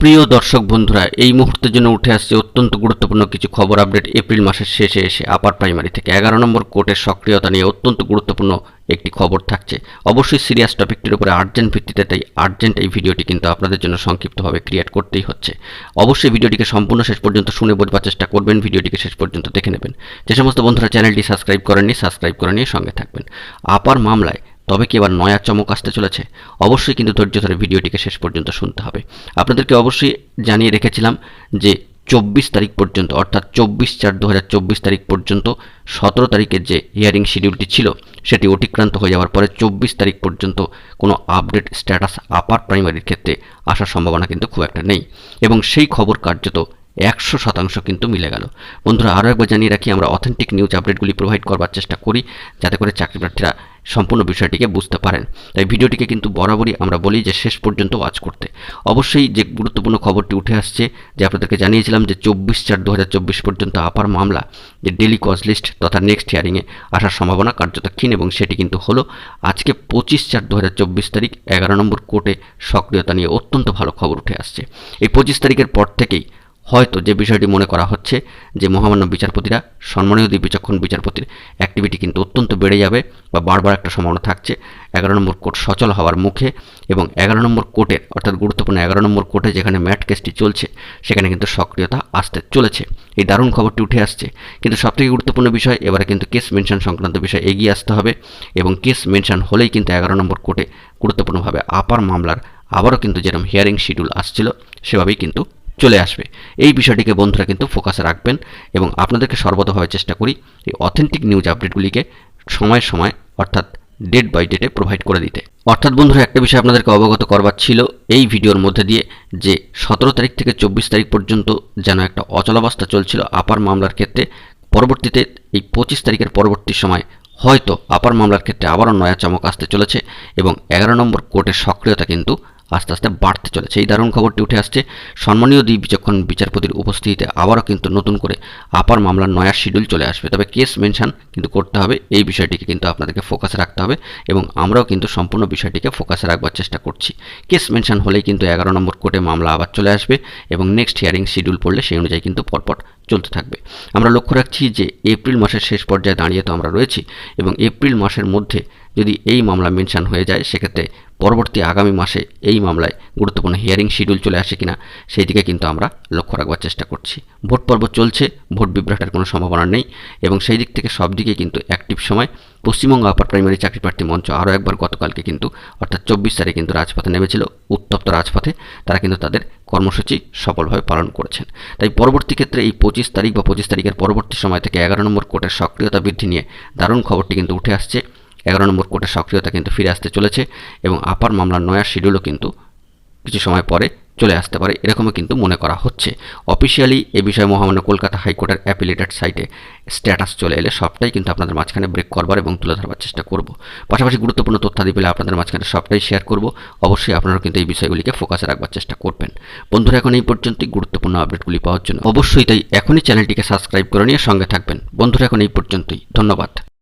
প্রিয় দর্শক বন্ধুরা, এই মুহূর্তের জন্য উঠে আসছে অত্যন্ত গুরুত্বপূর্ণ কিছু খবর আপডেট এপ্রিল মাসের শেষে এসে আপার প্রাইমারি থেকে। এগারো নম্বর কোর্টের সক্রিয়তা নিয়ে অত্যন্ত গুরুত্বপূর্ণ একটি খবর থাকছে। অবশ্যই সিরিয়াস টপিকটির উপরে আর্জেন্ট ভিত্তিতে তাই আর্জেন্ট এই ভিডিওটি কিন্তু আপনাদের জন্য সংক্ষিপ্তভাবে ক্রিয়েট করতেই হচ্ছে। অবশ্যই ভিডিওটিকে সম্পূর্ণ শেষ পর্যন্ত শুনে বোঝবার চেষ্টা করবেন, ভিডিওটিকে শেষ পর্যন্ত দেখে নেবেন। যে সমস্ত বন্ধুরা চ্যানেলটি সাবস্ক্রাইব করেননি, সাবস্ক্রাইব করে নিয়ে সঙ্গে থাকবেন। আপার মামলায় তবে কি এবার নয়া চমক আসতে চলেছে? অবশ্যই কিন্তু ধৈর্য ধরে ভিডিওটিকে শেষ পর্যন্ত শুনতে হবে। আপনাদেরকে অবশ্যই জানিয়ে রেখেছিলাম যে চব্বিশ তারিখ পর্যন্ত, অর্থাৎ চব্বিশ চার দু তারিখ পর্যন্ত সতেরো তারিখের যে হিয়ারিং শিডিউলটি ছিল, সেটি অতিক্রান্ত হয়ে যাওয়ার পরে চব্বিশ তারিখ পর্যন্ত কোনো আপডেট স্ট্যাটাস আপার প্রাইমারির ক্ষেত্রে আসার সম্ভাবনা কিন্তু খুব একটা নেই। এবং সেই খবর কার্যত একশো শতাংশ কিন্তু মিলে গেল। বন্ধুরা, আরও একবার জানিয়ে রাখি, আমরা অথেন্টিক নিউজ আপডেটগুলি প্রোভাইড করবার চেষ্টা করি, যাতে করে চাকরি প্রার্থীরা সম্পূর্ণ বিষয়টিকে বুঝতে পারেন। তাই ভিডিওটিকে কিন্তু বরাবরই আমরা বলি যে, শেষ পর্যন্ত ওয়াচ করতে। অবশ্যই যে গুরুত্বপূর্ণ খবরটি উঠে আসছে, যে আপনাদেরকে জানিয়েছিলাম যে, চব্বিশ চার দু পর্যন্ত আপার মামলা, যে ডেলি কজ লিস্ট তথা নেক্সট হিয়ারিংয়ে আসার সম্ভাবনা কার্যত ক্ষীণ এবং সেটি কিন্তু হলো, আজকে পঁচিশ চার দু তারিখ, এগারো নম্বর কোর্টে সক্রিয়তা নিয়ে অত্যন্ত ভালো খবর উঠে আসছে। এই পঁচিশ তারিখের পর থেকেই হয়তো যে বিষয়টি মনে করা হচ্ছে যে মহামান্য বিচারপতিরা, সম্মানীয় বিচক্ষণ বিচারপতির অ্যাক্টিভিটি কিন্তু অত্যন্ত বেড়ে যাবে বা বারবার একটা সম্ভাবনা থাকছে। এগারো নম্বর কোর্ট সচল হওয়ার মুখে এবং এগারো নম্বর কোর্টের অর্থাৎ গুরুত্বপূর্ণ এগারো নম্বর কোর্টে যেখানে ম্যাট কেসটি চলছে, সেখানে কিন্তু সক্রিয়তা আসতে চলেছে। এই দারুণ খবরটি উঠে আসছে। কিন্তু সবথেকে গুরুত্বপূর্ণ বিষয়, এবারে কিন্তু কেস মেনশন সংক্রান্ত বিষয় এগিয়ে আসতে হবে এবং কেস মেনশন হলেই কিন্তু এগারো নম্বর কোর্টে গুরুত্বপূর্ণভাবে আপার মামলার আবারও কিন্তু যেরকম হিয়ারিং শিডিউল আসছিল, সেভাবেই কিন্তু চলে আসবে। এই বিষয়টিকে বন্ধুরা কিন্তু ফোকাসে রাখবেন এবং আপনাদেরকে সর্বতভাবে চেষ্টা করি এই অথেন্টিক নিউজ আপডেটগুলিকে সময় সময়, অর্থাৎ ডেট বাই ডেটে প্রোভাইড করে দিতে। অর্থাৎ বন্ধুরা, একটা বিষয় আপনাদেরকে অবগত করবার ছিল, এই ভিডিওর মধ্যে দিয়ে যে সতেরো তারিখ থেকে চব্বিশ তারিখ পর্যন্ত যেন একটা অচলাবস্থা চলছিল আপার মামলার ক্ষেত্রে, পরবর্তীতে এই পঁচিশ তারিখের পরবর্তী সময় হয়তো আপার মামলার ক্ষেত্রে আবারও নয়া চমক আসতে চলেছে এবং এগারো নম্বর কোর্টের সক্রিয়তা কিন্তু আস্তে আস্তে বাড়তে চলেছে। এই দারুণ খবরটি উঠে আসছে। সম্মানীয় দ্বীপ বিচক্ষণ বিচারপতির উপস্থিতিতে আবারও কিন্তু নতুন করে আপার মামলার নয়া শিডিউল চলে আসবে। তবে কেস মেনশন কিন্তু করতে হবে। এই বিষয়টিকে কিন্তু আপনাদেরকে ফোকাসে রাখতে হবে এবং আমরাও কিন্তু সম্পূর্ণ বিষয়টিকে ফোকাসে রাখবার চেষ্টা করছি। কেস মেনশন হলেই কিন্তু এগারো নম্বর কোর্টে মামলা আবার চলে আসবে এবং নেক্সট হিয়ারিং শিডিউল পড়লে সেই অনুযায়ী কিন্তু পরপর চলতে থাকবে। আমরা লক্ষ্য রাখছি যে এপ্রিল মাসের শেষ পর্যায়ে দাঁড়িয়ে তো আমরা রয়েছি এবং এপ্রিল মাসের মধ্যে যদি এই মামলা মেনশন হয়ে যায়, সেক্ষেত্রে পরবর্তী আগামী মাসে এই মামলায় গুরুত্বপূর্ণ হিয়ারিং শিডিউল চলে আসে কিনা সেই দিকে কিন্তু আমরা লক্ষ্য রাখবার চেষ্টা করছি। ভোট পর্ব চলছে, ভোট বিভ্রাটের কোনো সম্ভাবনা নেই এবং সেই দিক থেকে সব দিকে কিন্তু অ্যাক্টিভ সময়। পশ্চিমবঙ্গ আপার প্রাইমারি চাকরি প্রার্থী মঞ্চ আরও একবার গতকালকে কিন্তু, অর্থাৎ চব্বিশ তারিখে কিন্তু রাজপথে নেমেছিল উত্তপ্ত রাজপথে। তারা কিন্তু তাদের কর্মসূচি সফলভাবে পালন করেছেন। তাই পরবর্তী ক্ষেত্রে এই পঁচিশ তারিখ বা পঁচিশ তারিখের পরবর্তী সময় থেকে এগারো নম্বর কোর্টের সক্রিয়তা বৃদ্ধি নিয়ে দারুণ খবরটি কিন্তু উঠে আসছে। এগারো নম্বর কোর্টের সক্রিয়তা কিন্তু ফিরে আসতে চলেছে এবং আপার মামলার নয়া শিডিউলও কিন্তু কিছু সময় পরে চলে আসতে পারে, এরকমও কিন্তু মনে করা হচ্ছে। অফিসিয়ালি এ বিষয়ে মহামান্য কলকাতা হাইকোর্টের অ্যাপিলেটেড সাইটে স্ট্যাটাস চলে এলে সবটাই কিন্তু আপনাদের মাঝখানে ব্রেক করবার এবং তুলে ধরবার চেষ্টা করব। পাশাপাশি গুরুত্বপূর্ণ তথ্যাদি পেলে আপনাদের মাঝখানে সবটাই শেয়ার করব। অবশ্যই আপনারা কিন্তু এই বিষয়গুলিকে ফোকাসে রাখবার চেষ্টা করবেন। বন্ধুরা, এখন এই পর্যন্তই। গুরুত্বপূর্ণ আপডেটগুলি পাওয়ার জন্য অবশ্যই তাই এখনই চ্যানেলটিকে সাবস্ক্রাইব করে নিয়ে সঙ্গে থাকবেন। বন্ধুরা, এখন এই পর্যন্তই। ধন্যবাদ।